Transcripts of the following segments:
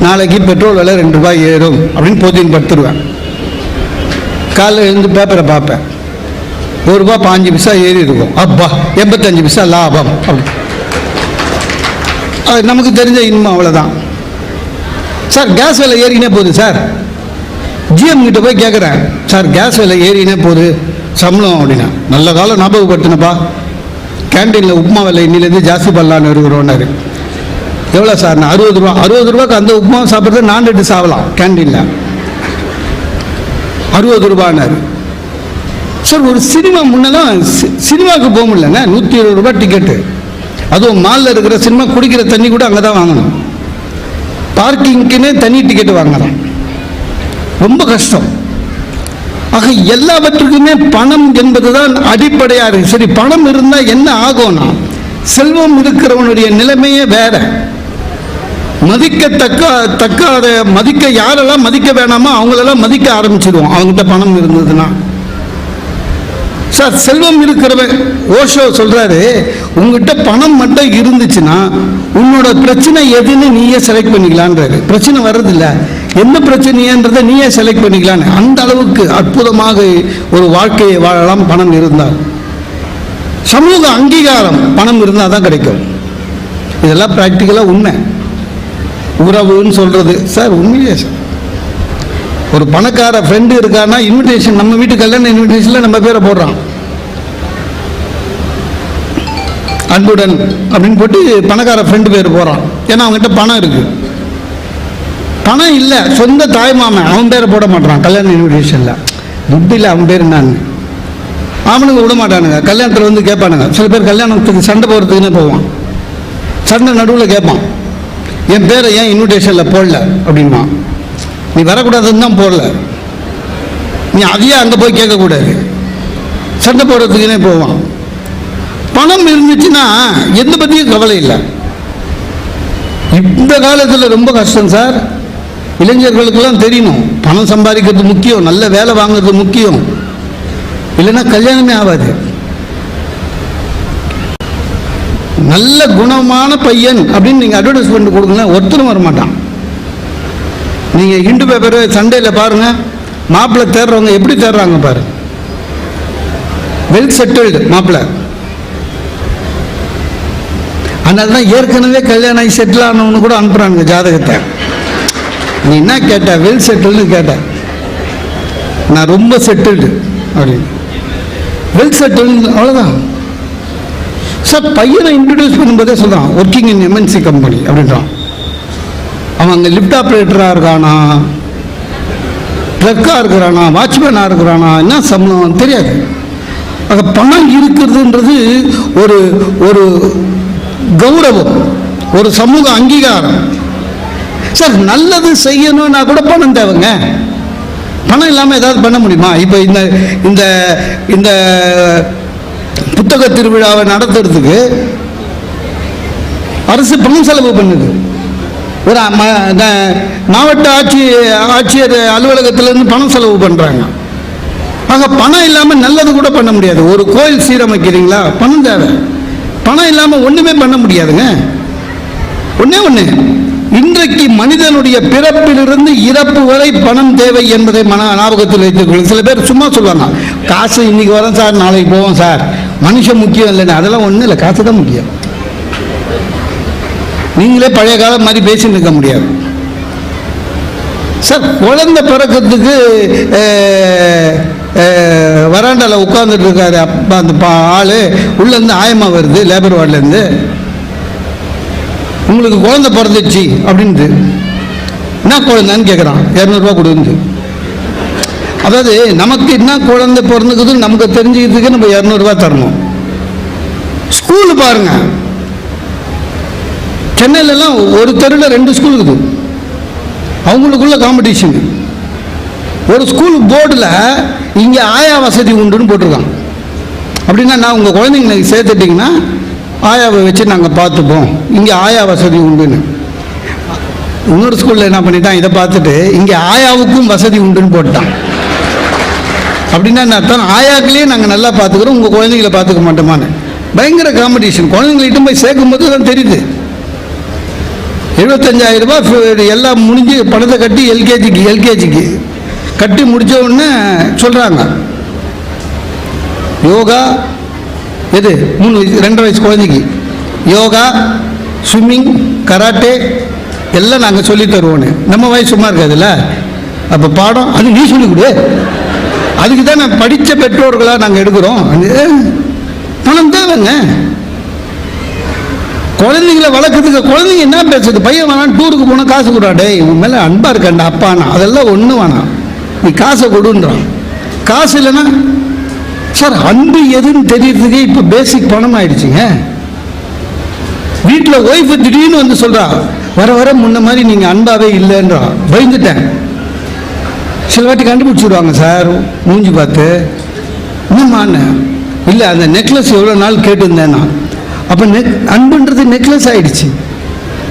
நாளைக்கு பெட்ரோல் விலை ரெண்டு ரூபாய் ஏறும் அப்படின்னு போத்தின்னு படுத்துருவேன். காலைல எழுந்து பேப்பரை பார்ப்பேன். ஒரு ரூபா பாஞ்சு பைசா ஏறி இருக்கும். அப்பா எண்பத்தஞ்சு பைசா லாபம். அப்படி. அது நமக்கு தெரிஞ்ச இன்மம் அவ்வளோதான் சார் கேஸ் விலை ஏறினே போகுது சார். ஜிஎம் கிட்ட போய் கேட்குறேன் சார் கேஸ் விலை ஏறினே போகுது. சம்பளம் அப்படின்னா. நல்ல காலம் ஞாபகப்படுத்தினப்பா கேண்டீனில் உப்புமா விலை இன்னிலேருந்து ஜாஸ்தி பண்ணலான்னு இருக்கிறோன்னாரு எவ்வளோ சார்? நான் அறுபது ரூபா அறுபது ரூபாய்க்கு அந்த உப்புமா சாப்பிட்றது நான் ரெட்டு சாப்பிடலாம். கேண்டீனில் அறுபது ரூபான்னாரு சார் ஒரு சினிமா முன்னெல்லாம் சி- சினிமாவுக்கு போக முடியலங்க நூற்றி இருபது ரூபாய் டிக்கெட்டு அதுவும் மாலில் இருக்கிற சினிமா குடிக்கிற தண்ணி கூட அங்கே தான் வாங்கணும். பார்க்கிங்க்குன்னே தனி டிக்கெட் வாங்கலாம். ரொம்ப கஷ்டம். ஆக எல்லாவற்றுக்குமே பணம் என்பது தான் அடிப்படையாக இருக்குது சரி பணம் இருந்தால் என்ன ஆகும்னா செல்வம் இருக்கிறவனுடைய நிலைமையே வேற. மதிக்கத்தக்க தக்காத மதிக்க யாரெல்லாம் மதிக்க வேணாமோ அவங்களெல்லாம் மதிக்க ஆரம்பிச்சிடுவோம் அவங்ககிட்ட பணம் இருந்ததுன்னா. சார் செல்வம் இருக்கிறவன் ஓஷோ சொல்றாரு உங்ககிட்ட பணம் மட்டும் இருந்துச்சுன்னா உன்னோட பிரச்சனை எதுன்னு நீயே செலக்ட் பண்ணிக்கலான்றாரு பிரச்சனை வர்றதில்ல. என்ன பிரச்சனைன்றதை நீயே செலக்ட் பண்ணிக்கலான்னு. அந்த அளவுக்கு அற்புதமாக ஒரு வாழ்க்கையை வாழலாம் பணம் இருந்தால். சமூக அங்கீகாரம் பணம் இருந்தால் தான் கிடைக்கும். இதெல்லாம் ப்ராக்டிக்கலாக உண்மை. உறவுன்னு சொல்கிறது சார் உண்மையே சார். ஒரு பணக்கார ஃப்ரெண்டு இருக்கான்னா இன்விடேஷன் நம்ம வீட்டு கல்யாண இன்விடேஷனில் நம்ம பேரை போடுறான். அன்புடன் அப்படின்னு போட்டு பணக்கார ஃப்ரெண்டு பேர் போகிறான் ஏன்னா அவங்ககிட்ட பணம் இருக்குது பணம் இல்லை சொந்த தாய்மாமன் அவன் பேரை போட மாட்டான் கல்யாண இன்விடேஷனில் துட்டு இல்லை அவன் பேர் என்னன்னு. அவனுக்கு விட மாட்டானுங்க. கல்யாணத்தில் வந்து கேட்பானுங்க. சில பேர் கல்யாணத்துக்கு சண்டை போகிறதுக்குன்னே போவான். சண்டை நடுவில் கேட்பான். என் பேரை ஏன் இன்விடேஷனில் போடல அப்படின்மா நீ வரக்கூடாதுன்னு தான் போடல. நீ அதையே அங்கே போய் கேட்கக்கூடாது. சண்டை போடுறதுக்குனே போவான். பணம் இருந்துச்சுன்னா எந்த பற்றியும் கவலை இல்லை. இந்த காலத்தில் ரொம்ப கஷ்டம் சார். இளைஞர்களுக்கெல்லாம் தெரியணும் பணம் சம்பாதிக்கிறது முக்கியம் நல்ல வேலை வாங்குறது முக்கியம். இல்லைன்னா கல்யாணமே ஆகாது. நல்ல குணமான பையன் அப்படின்னு நீங்கள் அட்வர்டைஸ்மெண்ட் கொடுங்க ஒருத்தரும் வரமாட்டான். நீங்கள் ஹிண்டு பேப்பர் சண்டேல பாருங்க மாப்பிள்ளை தேடுறவங்க எப்படி தேடுறாங்க பாரு. வெல் செட்டில்டு மாப்பிள்ளை அதனால தான் ஏற்கனவே கல்யாணம் ஆகி செட்டில் ஆனவனு கூட அனுப்புகிறானுங்க ஜாதகத்தை. நீ என்ன கேட்ட? வெல் செட்டில்னு கேட்ட. நான் ரொம்ப செட்டில்டு அப்படின்னு. வெல் செட்டில் அவ்வளோதான் சார் பையனை இன்ட்ரடியூஸ் பண்ணும்போதே சொல்கிறான் ஒர்க்கிங் இன் எம்என்சி கம்பெனி அப்படின்றான். அவன் அங்கே லிஃப்ட் ஆப்ரேட்டராக இருக்கானா? ட்ரக்காக இருக்கிறானா? வாட்ச்மேனாக இருக்கிறானா? என்ன சம்பளம் தெரியாது. ஆக பணம் இருக்கிறதுன்றது ஒரு ஒரு கௌரவம் ஒரு சமூக அங்கீகாரம். சார் நல்லது செய்யணும்னா கூட பணம் தேவைங்க. பணம் இல்லாமல் ஏதாவது பண்ண முடியுமா? இப்போ இந்த இந்த இந்த புத்தக திருவிழாவை நடத்துறதுக்கு அரசு பணம் செலவு பண்ணுது. ஒரு மாவட்ட ஆட்சி ஆட்சியர் அலுவலகத்திலேருந்து பணம் செலவு பண்ணுறாங்க ஆக பணம் இல்லாமல் நல்லது கூட பண்ண முடியாது. ஒரு கோயில் சீரமைக்கிறீங்களா? பணம் தேவை. பணம் இல்லாமல் ஒன்றுமே பண்ண முடியாதுங்க. ஒன்றே ஒன்று இன்றைக்கு மனிதனுடைய பிறப்பிலிருந்து இறப்பு வரை பணம் தேவை என்பதை மன ஞாபகத்தில் வைத்துக் கொள்ளுங்கள் சில பேர் சும்மா சொல்லுவாங்க காசு இன்னைக்கு வரோம் சார் நாளைக்கு போவோம் சார். மனுஷன் முக்கியம் இல்லைன்னு அதெல்லாம் ஒன்றும் இல்லை காசு தான் முக்கியம். நீங்களே பழைய காலம் மாதிரி பேசிட்டு இருக்க முடியாது. சார் குழந்தை பிறக்கிறதுக்கு வராண்டாவில் உட்காந்துட்டு இருக்காரு அப்பா அந்த பா ஆள். உள்ளேருந்து ஆயமா வருது லேபர் வார்டுலேருந்து உங்களுக்கு குழந்தை பிறந்துச்சு அப்படின்ட்டு. என்ன குழந்தைன்னு கேட்குறான் இரநூறுவா கொடுந்து அதாவது நமக்கு என்ன குழந்தை பிறந்துக்குதுன்னு நமக்கு தெரிஞ்சுக்கிறதுக்கு நம்ம இரநூறுவா தரணும். ஸ்கூலு பாருங்க. சென்னையிலலாம் ஒரு தெருவில் ரெண்டு ஸ்கூல் இருக்குது. அவங்களுக்குள்ள காம்படிஷன் ஒரு ஸ்கூல் போர்டில் இங்கே ஆயா வசதி உண்டுன்னு போட்டிருக்கான் அப்படின்னா நான் உங்கள் குழந்தைங்களுக்கு சேர்த்துட்டிங்கன்னா ஆயாவை வச்சு நாங்கள் பார்த்துப்போம். இங்கே ஆயா வசதி உண்டுன்னு. இன்னொரு ஸ்கூலில் என்ன பண்ணிட்டான்? இதை பார்த்துட்டு இங்கே ஆயாவுக்கும் வசதி உண்டுன்னு போட்டான். அப்படின்னா என்ன அர்த்தம்? ஆயாக்களையே நாங்கள் நல்லா பார்த்துக்கிறோம் உங்கள் குழந்தைங்களை பார்த்துக்க மாட்டோமான்னு. பயங்கர காம்படிஷன் குழந்தைங்கள்ட்ட போய் சேர்க்கும்போது தான் தெரியுது. எழுபத்தஞ்சாயிரம் ரூபாய் எல்லாம் முடிஞ்சு பணத்தை கட்டி எல்கேஜிக்கு எல்கேஜிக்கு கட்டி முடித்த உடனே சொல்கிறாங்க யோகா எது? மூணு வயசு ரெண்டரை வயசு குழந்தைக்கு. யோகா ஸ்விம்மிங் கராட்டே எல்லாம் நாங்கள் சொல்லி தருவோன்னு. நம்ம வயசு சும்மா இருக்காதுல்ல? அப்போ பாடம் அது நீ சொல்லிக் கொடு. அதுக்கு தான் நான் படித்த பெற்றோர்களாக நாங்கள் எடுக்கிறோம்? அது பணம் தேவைங்க. குழந்தைங்கள வளர்க்கறதுக்கு குழந்தைங்க என்ன பேசுறது பையன் வேணாம் டூருக்கு போனால் காசு கொடுறாடே உன் மேலே அன்பாக இருக்கண்டா அப்பானா அதெல்லாம் ஒன்று வேணாம். நீ காசை கொடுன்றான். காசு இல்லைன்னா சார் அன்பு எதுன்னு தெரியறதுக்கே இப்போ பேசிக் பணம் ஆயிடுச்சுங்க. வீட்டில் ஒய்ஃபு திடீர்னு வந்து சொல்கிறா வர வர முன்ன மாதிரி நீங்கள் அன்பாகவே இல்லைன்றா. பயந்துட்டேன். சில வாட்டி கண்டுபிடிச்சிருவாங்க சார் மூஞ்சி பார்த்து என்னம்மான்னு? இல்லை அந்த நெக்லஸ் எவ்வளோ நாள் கேட்டிருந்தேன் நான். அப்போ நெக் அன்புன்றது நெக்லஸ் ஆயிடுச்சு.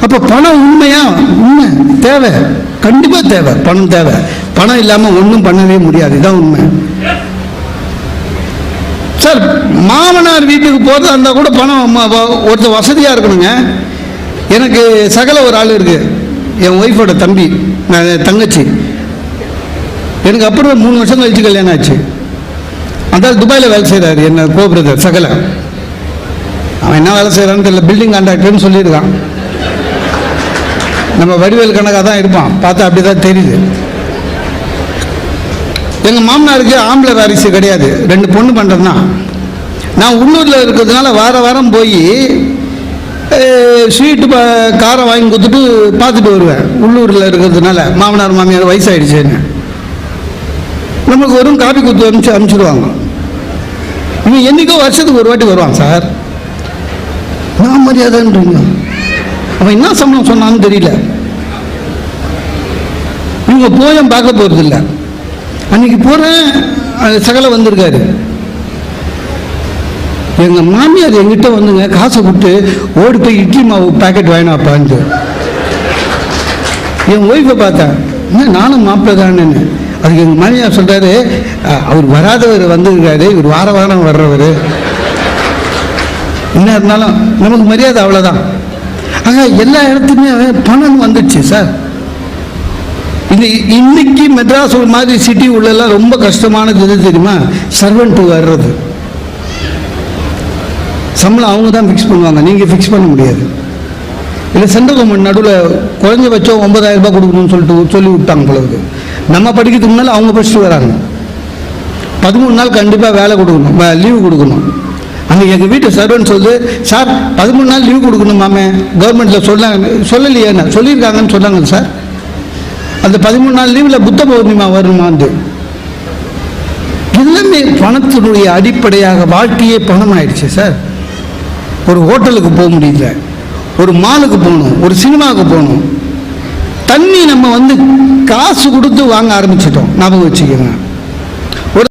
அப்போ பணம் உண்மையா? உண்மை. தேவை. கண்டிப்பாக தேவை. பணம் தேவை. பணம் இல்லாமல் ஒன்றும் பண்ணவே முடியாது. இதான் உண்மை. சார் மாமனார் வீட்டுக்கு போகிறதா இருந்தால் கூட பணம் ஒருத்தர் வசதியாக இருக்கணுங்க. எனக்கு சகல ஒரு ஆள் இருக்குது என் ஒய்ஃபோட தம்பி நான் தங்கச்சி. எனக்கு அப்புறம் மூணு வருஷம் கழிச்சு கல்யாணம் ஆச்சு. அந்த துபாயில் வேலை செய்கிறாரு என்ன கோ பிரதர் சகல. அவன் என்ன வேலை செய்கிறான்னு தெரியல பில்டிங் கான்ட்ராக்டர்னு சொல்லியிருக்கான். நம்ம வடிவேல் கணக்காக தான் இருப்பான் பார்த்தா அப்படி தான் தெரியுது. எங்கள் மாமனாருக்கு ஆம்பளை வாரிசு கிடையாது ரெண்டு பொண்ணு பண்ணுறதுனா நான் உள்ளூரில் இருக்கிறதுனால வார வாரம் போய் ஸ்வீட்டு காரை வாங்கி கொடுத்துட்டு பார்த்துட்டு வருவேன். உள்ளூரில் இருக்கிறதுனால மாமனார் மாமியார் வயசாயிடுச்சுன்னு நம்மளுக்கு வெறும் காப்பி கொடுத்து அனுப்பிச்சு அனுப்பிச்சிடுவாங்க. இவன் என்னைக்கோ வருஷத்துக்கு ஒரு வாட்டி வருவான் சார். நான் மரியாதைன்றீங்க. அவன் என்ன சம்பளம் சொன்னான்னு தெரியல. இவங்க போயும் பார்க்க போகிறது இல்லை அன்னைக்கு போகிறேன் சகல வந்திருக்காரு. எங்கள் மாமியார் எங்கிட்ட வந்துங்க காசை கொடுத்து ஓடி போய் இட்லி மாவு பேக்கெட் வாங்கினாப்பான்ட்டு என் ஒய்ஃபை பார்த்தேன் நானும் மாப்பிள்ளை தானேன்னு. அதுக்கு எங்கள் மாமியார் சொல்கிறாரு அவர் வராதவர் வந்திருக்காரு. இவர் வார வாரம் வர்றவர். என்ன இருந்தாலும் நமக்கு மரியாதை அவ்வளோதான் ஆக எல்லா இடத்துலையுமே பணம் வந்துடுச்சு சார் இது இன்னைக்கு மெட்ராஸ் ஒரு மாதிரி சிட்டி உள்ளெல்லாம் ரொம்ப கஷ்டமானது எது தெரியுமா? சர்வெண்ட் வர்றது. சம்பளம் அவங்க தான் ஃபிக்ஸ் பண்ணுவாங்க. நீங்கள் ஃபிக்ஸ் பண்ண முடியாது. இல்லை சென்ட்ரல் கவர்மெண்ட் நடுவில் குறைஞ்சபட்சம் ஒன்பதாயிரம் ரூபாய் கொடுக்கணும்னு சொல்லிட்டு சொல்லி விட்டாங்க பொழுது நம்ம படிக்கிறதுக்கு முன்னால் அவங்க படிச்சுட்டு வராங்க. பதிமூணு நாள் கண்டிப்பாக வேலை கொடுக்கணும் லீவு கொடுக்கணும். அங்கே எங்கள் வீட்டு சர்வன்ட் சொல்லுது சார் பதிமூணு நாள் லீவு கொடுக்கணும் மாமே. கவர்மெண்ட்டில் சொன்னாங்க சொல்லலையேண்ணா சொல்லியிருக்காங்கன்னு சொன்னாங்க சார் அந்த பதிமூணு நாள் லீவில் புத்த பௌர்ணிமா வருமாந்து எல்லாமே பணத்தினுடைய அடிப்படையாக வாழ்க்கையே பணம் ஆயிடுச்சு சார் ஒரு ஹோட்டலுக்கு போக முடியல. ஒரு மாலுக்கு போகணும் ஒரு சினிமாவுக்கு போகணும். தண்ணி நம்ம வந்து காசு கொடுத்து வாங்க ஆரம்பிச்சிட்டோம். ஞாபகம் வச்சுக்கோங்க.